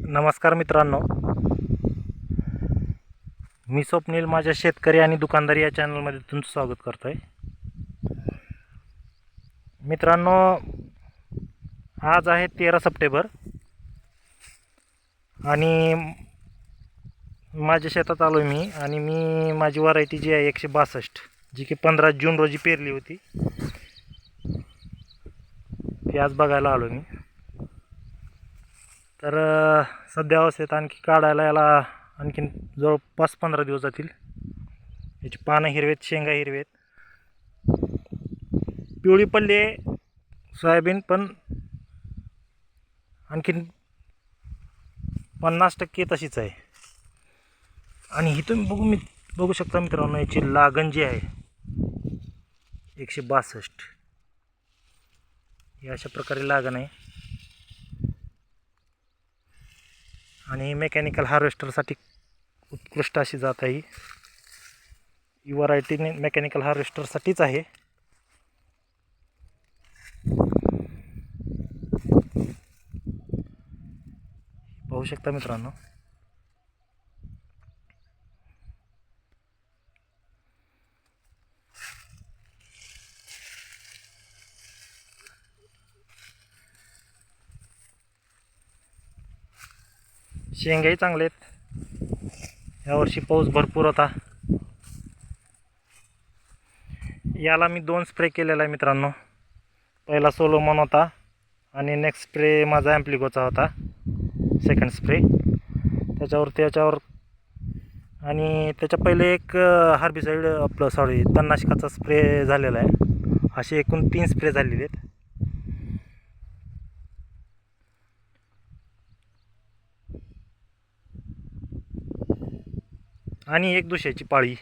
नमस्कार मित्रांनो. मी स्वप्नील माझ्या शेतकरी आणि दुकानदारी या चॅनलमध्ये तुमचं स्वागत करतो आहे मित्रांनो आज आहे तेरा सप्टेंबर आणि माझ्या शेतात आलो आहे मी आणि मी माझी व्हरायटी जी आहे एकशे बासष्ट जी की पंधरा जून रोजी पेरली होती. ती आज बघायला आलो मी. तर सध्या अवस्थेत आणखी काढायला याला आणखीन जवळपास पंधरा दिवस जातील. याची पानं हिरवेत शेंगा हिरवेत. पिवळी पल्ले सोयाबीन पण आणखीन पन्नास टक्के तशीच आहे. आणि ही तुम्ही बघू मी बघू शकता मित्रांनो याची लागण जी आहे एकशे बासष्ट. ही अशा प्रकारे लागण आहे. आणि मेकॅनिकल हार्वेस्टरसाठी उत्कृष्ट अशी जात आहे ही. ही व्हरायटी मेकॅनिकल हार्वेस्टरसाठीच आहे पाहू शकता मित्रांनो शेंगाही चांगले आहेत. यावर्षी पाऊस भरपूर होता. याला मी दोन स्प्रे केलेला आहे मित्रांनो. पहिला सोलोमन होता आणि नेक्स्ट स्प्रे माझा ॲम्प्लिकोचा होता. सेकंड स्प्रे त्याच्यावर त्याच्यावर आणि त्याच्या पहिले एक हार्बिसाईड आपलं सॉरी तणनाशकाचा स्प्रे झालेला आहे. असे एकूण तीन स्प्रे झालेले आहेत. आणि एक दुसऱ्याची पाळी.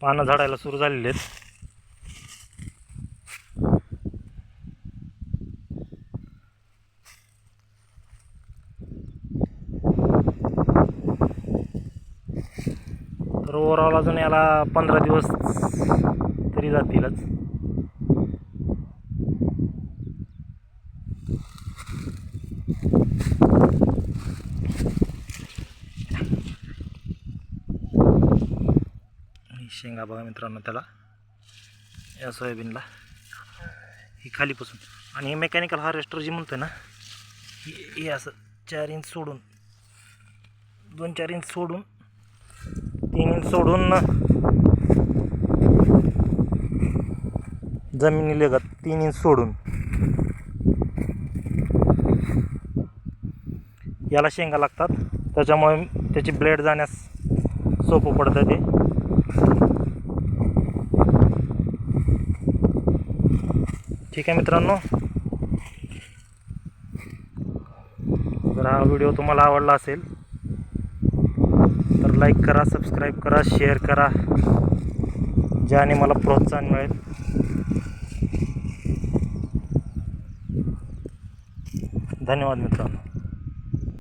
पानं झाडायला सुरू झालेली आहेत. तर ओव्हरऑल अजून याला पंधरा दिवस तरी जातीलच ही शेंगा बघा मित्रांनो त्याला या सोयाबीनला. ही खालीपासून. आणि हे मेकॅनिकल हार्वेस्टर जी म्हणतो ना हे असं चार इंच सोडून दोन चार इंच सोडून तीन इंच सोडून जमिनी लगत तीन इंच सोडून याला शेंगा लागतात. त्याच्यामुळे त्याची ब्लेड जाण्यास सोपं पडतं ते. ठीक आहे मित्रांनो. जर हा व्हिडिओ तुम्हाला आवडला असेल तर लाईक करा सबस्क्राईब करा शेअर करा ज्याने मला प्रोत्साहन मिळेल. धन्यवाद मित्रांनो.